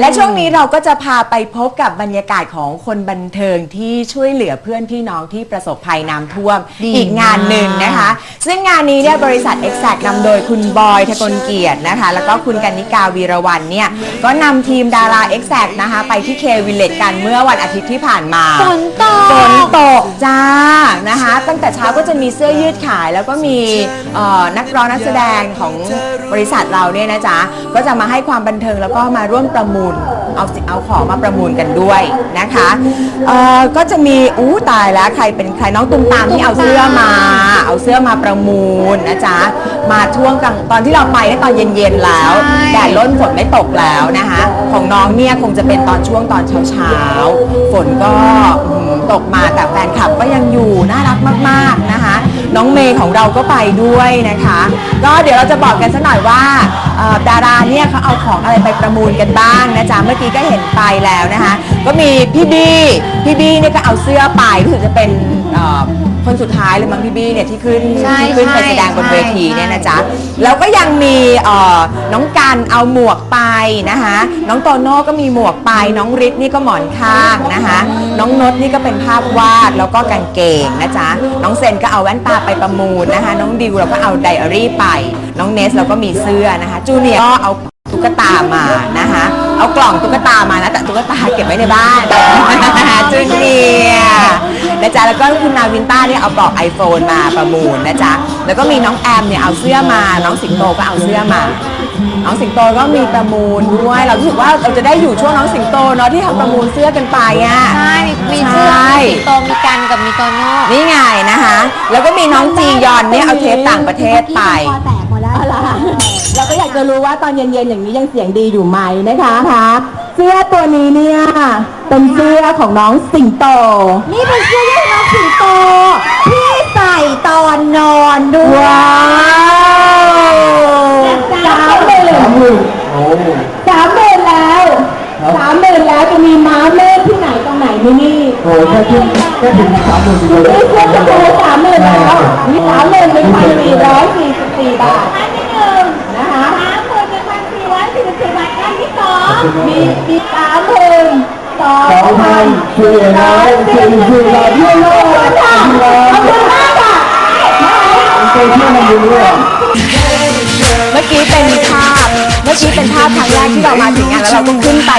และช่วงนี้เราก็จะพาไปพบกับบรรยากาศของคนบันเทิงที่ช่วยเหลือเพื่อนพี่น้องที่ประสบภัยน้ำท่วมดีอีกงานหนึ่งนะคะ ซึ่งงานนี้เนี่ยบริษัท Exact นำโดยคุณบอยทะกลเกียรตินะคะ แล้วก็คุณกันนิกาวีรวันเนี่ยก็นำทีมดารา Exact นะคะ ไปที่เควิลเลตกันเมื่อวันอาทิตย์ที่ผ่านมาฝนตก ฝนตกจ้านะคะ ตั้งแต่เช้าก็จะมีเสื้อยืดขาย แล้วก็มีเอ่อนักร้องนักแสดงของบริษัทเราเนี่ยนะจ๊ะก็จะมาให้ความบันเทิงแล้วก็มาร่วมประมูลเอาสิเอาของมาประมูลกันด้วยนะคะเอ่อก็จะมีอู้ตายแล้วใครเป็นใครน้องตุ้มตามที่เอาเสื้อมา เอาเสื้อมาประมูลนะจ๊ะมาช่วงกลางตอนที่เราไปเนี่ยตอนเย็นๆแล้วใช่ แดดล้นฝนไม่ตกแล้วนะคะ ของน้องเนี่ยคงจะเป็นตอนช่วงตอนเช้าๆฝนก็อืมตกมาแต่แฟนคลับก็ยังอยู่น่ารักมากๆนะคะ น้องเมย์ของเราก็ไปด้วยนะคะ ก็เดี๋ยวเราจะบอกกันสักหน่อยว่าเอ่อดาราเนี่ยเขาเอาของอะไรไปประมูลกันบ้างนะจ๊ะเมื่อกี้ก็เห็นไปแล้วนะคะ ก็มีพี่บี้พี่บี้เนี่ยก็เอาเสื้อไปรู้สึกจะเป็นเอ่อ คนสุดท้ายเลยมั้งพี่บี้เนี่ยที่ขึ้นใช่ที่ขึ้นไปใช่แสดงบนเวทีเนี่ยนะจ๊ะ ใช่ แล้วก็ยังมีเอ่อน้องกันเอาหมวกไปนะคะ น้องโตโน่ก็มีหมวกไป น้องฤทธิ์นี่ก็หมอนข้างนะคะ น้องนดนี่ก็เป็นภาพวาดแล้วก็กางเกงนะจ๊ะ น้องเซนก็เอาแว่นตาไปประมูลนะคะ น้องดิวเราก็เอาไดอารี่ไป น้องเนสเราก็มีเสื้อนะคะ จูเนียร์ก็เอาตุ๊กตามานะคะ เอากล่องตุ๊กตามานะแต่ตุ๊กตาเก็บไว้ในบ้าน จูเนียร์ นะจ๊ะแล้วก็คุณนาวินต้าเนี่ยเอาปลอก iPhone มาประมูลนะจ๊ะแล้วก็มีน้องแอมเนี่ยเอาเสื้อมา น้องสิงโตก็เอาเสื้อมา น้องสิงโตก็มีประมูลด้วยเรารู้สึกว่าเราจะได้อยู่ช่วงน้องสิงโตเนาะที่ทำประมูลเสื้อกันไปอะ ใช่มีมีเสื้อใช่มีสิงโตมีกันกับมีโตโน่นี่ไงนะคะ แล้วก็มีน้องจียอนเนี่ยเอาเทปต่างประเทศไปแตกหมดแล้ว เราก็อยากจะรู้ว่าตอนเย็นๆอย่างนี้ยังเสียงดีอยู่ไหมนะคะคะ เสื้อตัวนี้เนี่ย เป็นเสื้อของน้องสิงโต นี่เป็นเสื้อของน้องสิงโตที่ใส่ตอนนอนด้วยว้าวสามหมื่นสามหมื่นแล้วสามหมื่นแล้วจะมีม้าเมฆที่ไหนตรงไหนนี่นี่โอ้แค่ถึงแค่ถึงสามหมื่นเดียวเลย มีมีสามหมื่นสองสองพันสี่ร้อยสี่สิบบาทเยี่ยมเลยขอบคุณมากค่ะเคยเที่ยวมันดูด้วยเมื่อกี้เป็นภาพ เมื่อกี้เป็นภาพครั้งแรกที่เรามาถึงงานแล้วเราก็ขึ้นไป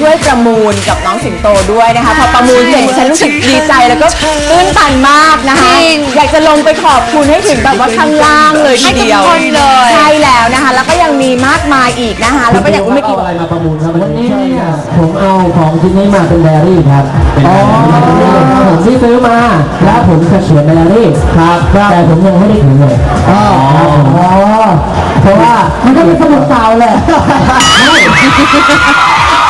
ช่วยประมูลกับน้องสิงโตด้วยนะคะพอประมูลเสร็จฉันรู้สึกดีใจแล้วก็ตื้นตันมากนะคะ จริง อยากจะลงไปขอบคุณให้ถึงแบบว่าข้างล่างเลยทีเดียวให้ทุกคนเลย ใช่แล้วนะคะ แล้วก็ยังมีมากมายอีกนะคะ แล้วก็อย่างเมื่อกี้เอาอะไรมาประมูลครับวันนี้ผมเอาของชิ้นนี้มาเป็นไดอารี่ครับเป็นไดอารี่ผมที่ซื้อมา แล้วผมจะเขียนไดอารี่ครับ แต่ผมยังไม่ได้ถึงเลยอ๋อเพราะว่ามันก็เป็นสมุดเก่าแหละพันนะครับห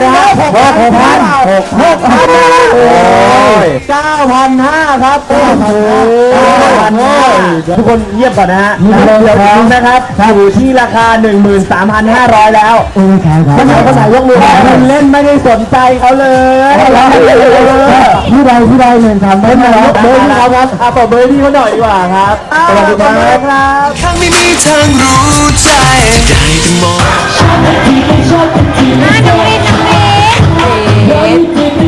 กพันนะครับหกพันหกหกพันโอ้ยเก้าพันห้าครับโอ้โหเก้าพันห้าทุกคนเงียบก่อนนะฮะเดี๋ยวนี้นะครับอยู่ที่ราคา 13,500 แล้วเออใช่ครับคนไหนคนไหนยกมือคนเล่นไม่ได้สนใจเขาเลยพี่ใดพี่ใดหนึ่งสามเบอร์เบไหนอร์เบอร์ที่เขาครับอะเปิดเบอร์ที่เขาหน่อยดีกว่าครับสวัสดีครับทางไม่มีทางรู้ใจได้แต่มองอ่าน้องฤทธิ์น้องฤทธิ์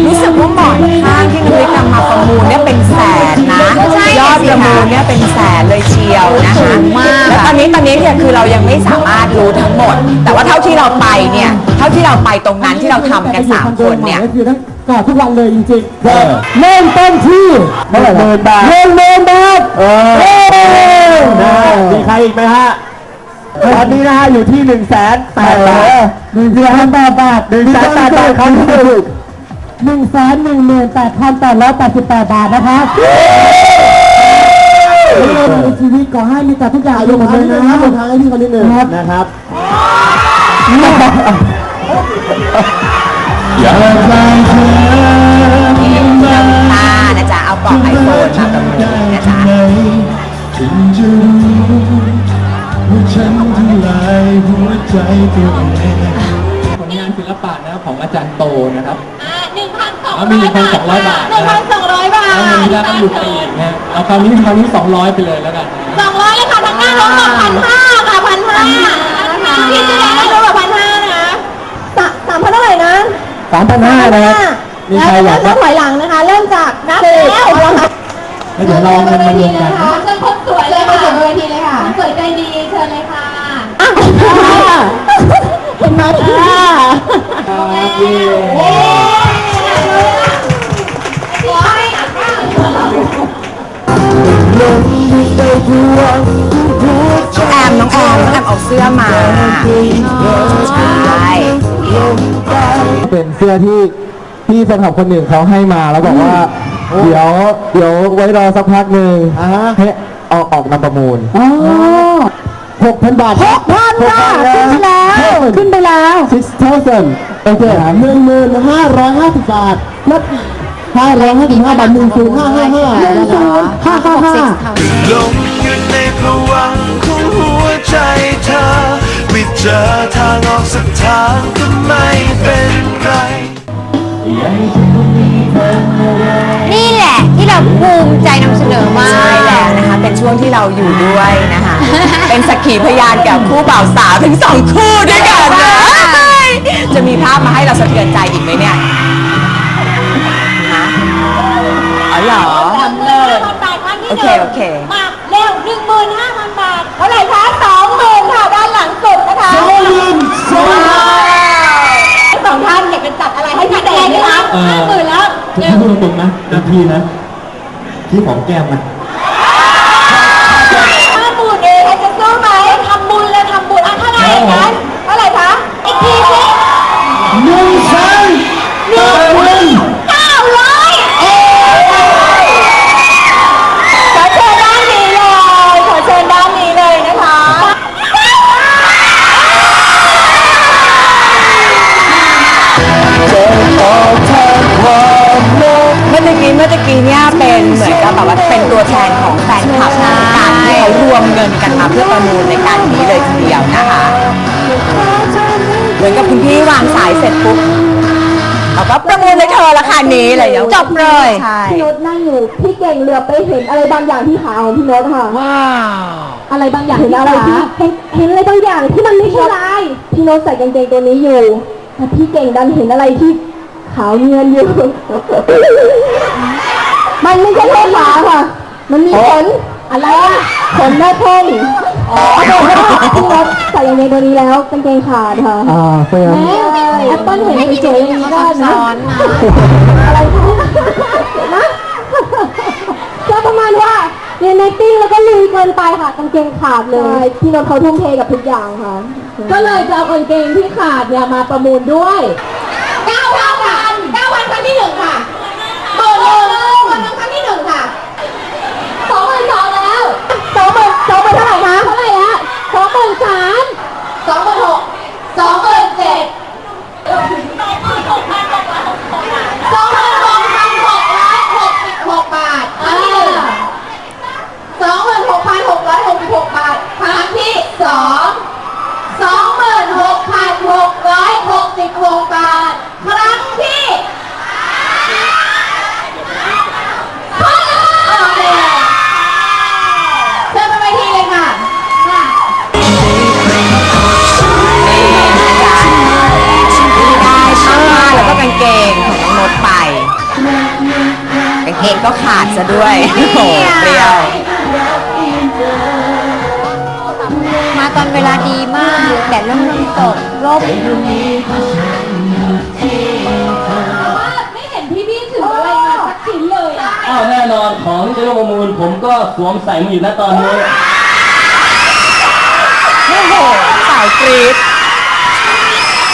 รู้สึกว่าหมอนข้างที่น้องฤทธิ์นำมาประมูลเนี่ยเป็นแสนนะใช่ยอดประมูลเนี่ยเป็นแสนเลยเชียวนะคะมากแล้วตอนนี้ตอนนี้เนี่ยคือเรายังไม่สามารถรู้ทั้งหมด แต่ว่าเท่าที่เราไปเนี่ย เท่าที่เราไปตรงนั้นที่เราทำกันสามคนเนี่ย คือทั้งก่อนทุกวันเลยจริงๆเริ่มต้นที่หนึ่งหมื่นบาทหนึ่งหมื่นบาทเออนะมีใครอีกไหมฮะ ตอนนี้นะฮะอยู่ที่1นึ่งแสนแปดบาทหนึ่งแสนแปดบาทหนึ่งแสนแปดบาทครับที่ถูก หนึ่งแสนหนึ่งหมื่นแปดพันแปดร้อยแปดสิบแปดบาทนะครับในชีวิตขอให้มีแต่ทุกอย่างอยู่หมดเลยนะครับทางให้พี่คนนิดหนึ่งนะครับที่ตานะจ๊ะเอาปลอกไอโฟนมาประมูลนะจ๊ะถึงจะรู้ว่าฉันทำลายหัวใจตัวเองผลงานศิลปะนะครับของอาจารย์โตนะครับ เอามีคนสองร้อยบาทหนึ่งพันสองร้อยบาทแล้วมีแล้วก็หยู่ไปอีกนะฮะเอาคราวนี้คราวนี้สองร้อยไปเลยแล้วกันะสองร้อยเลยค่ะทั้งหน้าน้องบอกพันห้าค่ะพันห้าพี่จะได้น้องบอกพันห้านะสามสามพันเท่าไหร่นะสามพันห้านะมีใครอยากแล้บ้างถอยหลังนะคะ เริ่มจากนับแล้วเราคะเดี๋ยวลองมันมารวมกัน เชิญคนสวยเลยค่ะเวทีเลยค่ะสวยใจดีเชิญเลยค่ะเห็นไหม ครับเย้ ใช่เป็นเสื้อที่พี่แฟนคลับคนหนึ่งเขาให้มาแล้วบอกว่า เดี๋ยวเดี๋ยวไว้รอสักพักหนึ่งให้เอาออกนำประมูลหกพันบาทหกพันค่ะขึ้นไปแล้ว ขึ้นไปแล้ว six thousand โอเคหนึ่งหมื่นห้าร้อยห้าสิบบาทลดห้าร้อยห้าสิบห้าบาทหนึ่งศูนย์ห้าห้าห้าหนึ่งศูนย์ห้าห้าห้าลงอยู่ในภวังค์ของหัวใจเธอ ไม่เจอทางออกสักทางก็ไม่เป็นไรนี่แหละที่เราภูมิใจนำเสนอมากใช่แล้วนะคะ เป็นช่วงที่เราอยู่ด้วยนะคะ เป็นสักขีพยานกับคู่บ่าวสาวถึงสองคู่ด้วยกันนะจะมีภาพมาให้เราสะเทือนใจอีกไหมเนี่ยฮะอ๋อเหรอ ทำเลยโอเคโอเค มาเร็วหนึ่งหมื่นห้าพันบา เออ ห้าหมื่นแล้วจะพูดตรงๆนะนาทีนะที่ของแก้มมัน กี้เมื่อตะกี้เนี่ยเป็นเหมือนกับแบบว่าเป็นตัวแทนของแฟนคลับการที่เขารวมเงินกันมาเพื่อประมูลในการนี้เลยทีเดียวนะคะ เหมือนกับคุณพี่วางสายเสร็จปุ๊บเราก็ประมูลในเธอราคานี้อะไรอย่างเงี้ยจบเลยใช่พี่โน้ตนั่งอยู่พี่เก่งเหลือบไปเห็นอะไรบางอย่างที่ขาของพี่โน้ตค่ะว้าวอะไรบางอย่างเห็นอะไรที่เห็นเห็นอะไรบางอย่างที่มันไม่ใช่ลายพี่โน้ตใส่กางเกงตัวนี้อยู่แต่พี่เก่งดันเห็นอะไรที่ขาวเนียนอยู่ มันไม่ใช่แค่ขาค่ะ มันมีขนอะไรอะขนแม่เพ่งอ๋อพี่โน้ตใส่กางเกงตัวนี้แล้วกางเกงขาดค่ะอ่าเฟิร์มแม่แอปเปิ้ลเห็นสวยๆอย่างนี้ได้นะซ้อนนะอะไรนะก็ประมาณว่าเรียนในติ้งแล้วก็ลุยเกินไปค่ะกางเกงขาดเลยพี่นนท์เขาทุ่มเทกับทุกอย่างค่ะ ก็เลยจะเอากางเกงที่ขาดเนี่ยมาประมูลด้วย เกงก็ขาดซะด้วย โอ้โหเปรี้ยว มาตอนเวลาดีมากแดดเริ่มเริ่มตกร่มไม่เห็นพี่พี่ถืออะไรมาสักชิ้นเลยอะอ้าวแน่นอนของที่จะร่วมประมูลผมก็สวมใส่มาอยู่ณตอนนี้ โอ้โหสาวกรี๊ด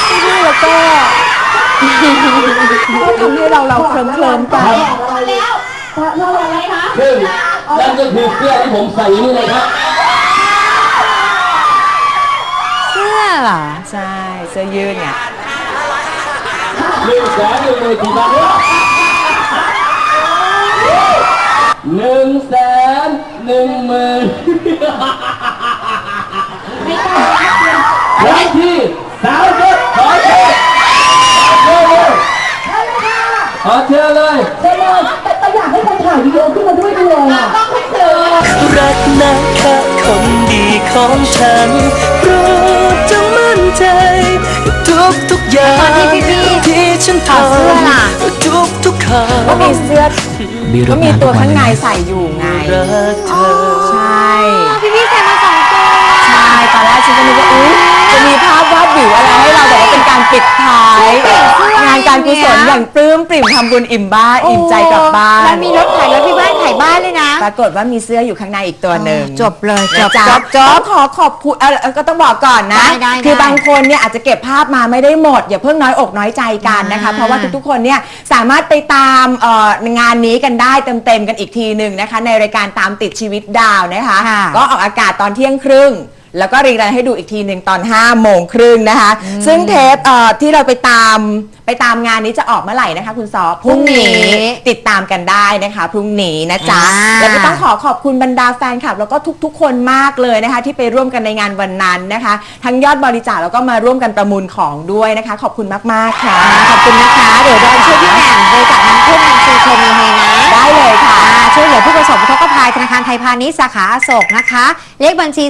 พี่แล้วก็ ทำให้เราเราเคลิ้มเคลิมๆกันแล้ วเราอะไรคะซึ่งนั่นก็คือเสื้อที่ผมใส่อยู่นี่เลยครับ เสื้อเหรอใช่เสื้อยืดเนี่ยหนึ่งแสนหนึ่งหมื่นกี่บาทหนึ่งแสนหนึ่งหมื่นและที่สาวเจ็ดขอเชิญขอเชิญเลย คะคนดีของฉันโปรดจงมั่นใจ ทุกทุกๆอย่างตอนที่พี่ๆที่ฉันเธถอดอเสื้อล่ะทุกทุกๆคก็มีเสื้อำก็มีตัวข้างในใส่อยู่ไงรักเธอ ใช่พี่พี่ใส่มาสองตัวใช่ตอนแรกฉันก็นึกว่าอุ๊ยจะมีภาพวาดวิวอะไรให้เราแบบว่าเป็นการปิดท้าย งานการกุศลอย่างปลื้มปริ่มทำบุญอิ่มบ้านอิ่มใจกลับบ้าน แล้วมีรถขายรถที่บ้าน ขายบ้านเลยนะ ปรากฏว่ามีเสื้ออยู่ข้างในอีกตัวหนึ่งจบเลยจนะบจ๊ะจบจบขอขอบคุณเอ่อเอ่อก็ต้องบอกก่อนนะ ได้ได้คือได้บางคนเนี่ยอาจจะเก็บภาพมาไม่ได้หมด อย่าเพิ่งน้อยอกน้อยใจกันนะคะอ่าเพราะว่าทุกๆคนเนี่ยสามารถไปตามเอ่องานนี้กันได้เต็มๆกันอีกทีหนึ่งนะคะ ในรายการตามติดชีวิตดาวนะคะ ค่ะ ก็ออกอากาศตอนเที่ยงครึ่ง แล้วก็รีรันให้ดูอีกทีหนึ่งตอน5โมงครึ่งนะคะ ซึ่งเทปเอ่อที่เราไปตาม ไปตามงานนี้จะออกเมื่อไหร่นะคะ คุณซอพรุ่งนี้พรุ่งนี้ติดตามกันได้นะคะพรุ่งนี้นะจ๊ะอ่า แล้วก็ต้องขอขอบคุณบรรดาแฟนคลับ แล้วก็ทุกๆ คนมากเลยนะคะ ที่ไปร่วมกันในงานวันนั้นนะคะ ทั้งยอดบริจาคแล้วก็มาร่วมกันประมูลของด้วยนะคะ ขอบคุณมากๆค่ะ ขอบคุณนะคะ เดี๋ยวเราช่วยพี่แหม่มบริจาคน้ำพุ่งบัญชีโชมีเฮนะ ได้เลยค่ะ อ่าช่วยเหลือผู้ประสบอุทกภัยธนาคารไทยพาณิชย์สาขาอโศกนะคะ เลขบัญชี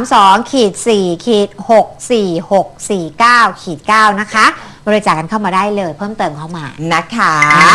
032ขีด4ขีด64649ขีด9นะคะ บริจาคกันเข้ามาได้เลย เพิ่มเติมเข้ามา นะคะ